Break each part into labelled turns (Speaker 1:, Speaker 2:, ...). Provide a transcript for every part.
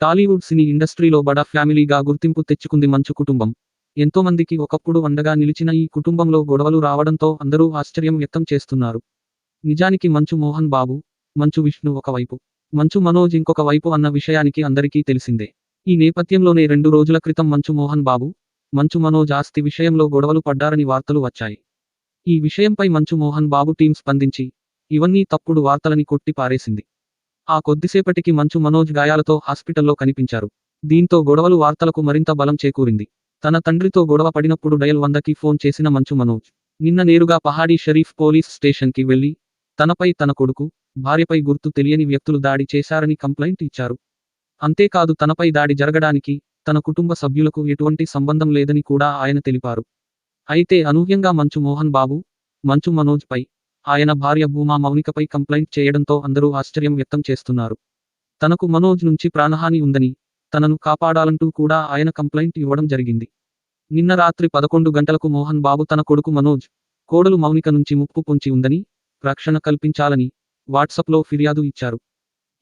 Speaker 1: టాలీవుడ్ సినీ ఇండస్ట్రీలో బడా ఫ్యామిలీగా గుర్తింపు తెచ్చుకుంది మంచు కుటుంబం. ఎంతోమందికి ఒకప్పుడు అండగా నిలిచిన ఈ కుటుంబంలో గొడవలు రావడంతో అందరూ ఆశ్చర్యం వ్యక్తం చేస్తున్నారు. నిజానికి మంచు మోహన్ బాబు మంచు విష్ణు ఒకవైపు మంచు మనోజ్ ఇంకొక వైపు అన్న విషయానికి అందరికీ తెలిసిందే. ఈ నేపథ్యంలోనే రెండు రోజుల క్రితం మంచు మోహన్ బాబు మంచు మనోజ్ ఆస్తి విషయంలో గొడవలు పడ్డారని వార్తలు వచ్చాయి. ఈ విషయంపై మంచు మోహన్ బాబు టీం స్పందించి ఇవన్నీ తప్పుడు వార్తలని కొట్టి పారేసింది ఆ కొద్దిసేపటికి మంచు మనోజ్ గాయాలతో హాస్పిటల్లో కనిపించారు. దీంతో గొడవలు వార్తలకు మరింత బలం చేకూరింది. తన తండ్రితో గొడవ పడినప్పుడు డయల్ వందకి ఫోన్ చేసిన మంచు మనోజ్. నిన్న నేరుగా పహాడీ షరీఫ్ పోలీస్ స్టేషన్కి వెళ్ళి తనపై తన కొడుకు భార్యపై గుర్తు తెలియని వ్యక్తులు దాడి చేశారని కంప్లైంట్ ఇచ్చారు. అంతేకాదు తనపై దాడి జరగడానికి తన కుటుంబ సభ్యులకు ఎటువంటి సంబంధం లేదని కూడా ఆయన తెలిపారు. అయితే అనూహ్యంగా మంచు మోహన్ బాబు మంచు మనోజ్ పై ఆయన భార్య భూమా మౌనికపై కంప్లైంట్ చేయడంతో అందరూ ఆశ్చర్యం వ్యక్తం చేస్తున్నారు. తనకు మనోజ్ నుంచి ప్రాణహాని ఉందని తనను కాపాడాలంటూ కూడా ఆయన కంప్లైంట్ ఇవ్వడం జరిగింది. నిన్న రాత్రి పదకొండు గంటలకు మోహన్ బాబు తన కొడుకు మనోజ్ కోడలు మౌనిక నుంచి ముప్పు పొంచి ఉందని రక్షణ కల్పించాలని వాట్సాప్లో ఫిర్యాదు ఇచ్చారు.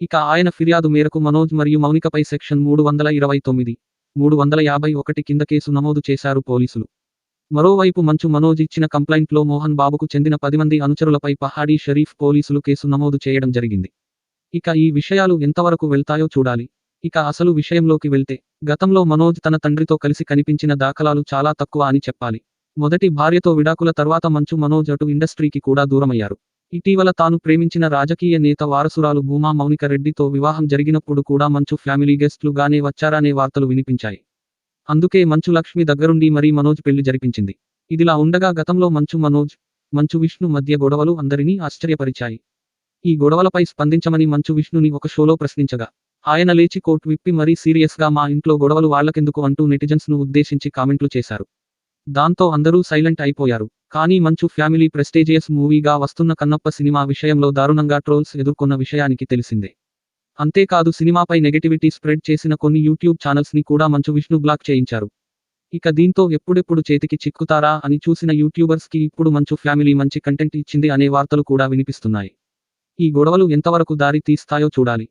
Speaker 1: ఇక ఆయన ఫిర్యాదు మేరకు మనోజ్ మరియు మౌనికపై సెక్షన్ మూడు వందల ఇరవై తొమ్మిది మూడు వందల యాభై ఒకటి కింద కేసు నమోదు చేశారు పోలీసులు. మరోవైపు మంచు మనోజ్ ఇచ్చిన కంప్లైంట్లో మోహన్ బాబుకు చెందిన పది మంది అనుచరులపై పహాడీ షరీఫ్ పోలీసులు కేసు నమోదు చేయడం జరిగింది. ఇక ఈ విషయాలు ఎంతవరకు వెళ్తాయో చూడాలి. ఇక అసలు విషయంలోకి వెళ్తే గతంలో మనోజ్ తన తండ్రితో కలిసి కనిపించిన దాఖలాలు చాలా తక్కువ అని చెప్పాలి. మొదటి భార్యతో విడాకుల తర్వాత మంచు మనోజ్ అటు ఇండస్ట్రీకి కూడా దూరమయ్యారు. ఇటీవల తాను ప్రేమించిన రాజకీయ నేత వారసురాలు భూమా మౌనిక రెడ్డితో వివాహం జరిగినప్పుడు కూడా మంచు ఫ్యామిలీ గెస్ట్లుగానే వచ్చారనే వార్తలు వినిపించాయి. అందుకే మంచు లక్ష్మి దగ్గరుండి మరీ మనోజ్ పెళ్ళి జరిపించింది. ఇదిలా ఉండగా గతంలో మంచు మనోజ్ మంచు విష్ణు మధ్య గొడవలు అందరినీ ఆశ్చర్యపరిచాయి. ఈ గొడవలపై స్పందించమని మంచు విష్ణుని ఒక షోలో ప్రశ్నించగా ఆయన లేచి కోట్ విప్పి మరీ సీరియస్గా మా ఇంట్లో గొడవలు వాళ్ళకెందుకు అంటూ నెటిజన్స్ను ఉద్దేశించి కామెంట్లు చేశారు. దాంతో అందరూ సైలెంట్ అయిపోయారు. కానీ మంచు ఫ్యామిలీ ప్రెస్టేజియస్ మూవీగా వస్తున్న కన్నప్ప సినిమా విషయంలో దారుణంగా ట్రోల్స్ ఎదుర్కొన్న విషయానికి తెలిసిందే. అంతేకాదు సినిమాపై నెగటివిటీ స్ప్రెడ్ చేసిన కొన్ని యూట్యూబ్ ఛానల్స్ని కూడా మంచు విష్ణు బ్లాక్ చేయించారు. ఇక దీంతో ఎప్పుడెప్పుడు చేతికి చిక్కుతారా అని చూసిన యూట్యూబర్స్కి ఇప్పుడు మంచు ఫ్యామిలీ మంచి కంటెంట్ ఇచ్చింది అనే వార్తలు కూడా వినిపిస్తున్నాయి. ఈ గొడవలు ఎంతవరకు దారి తీస్తాయో చూడాలి.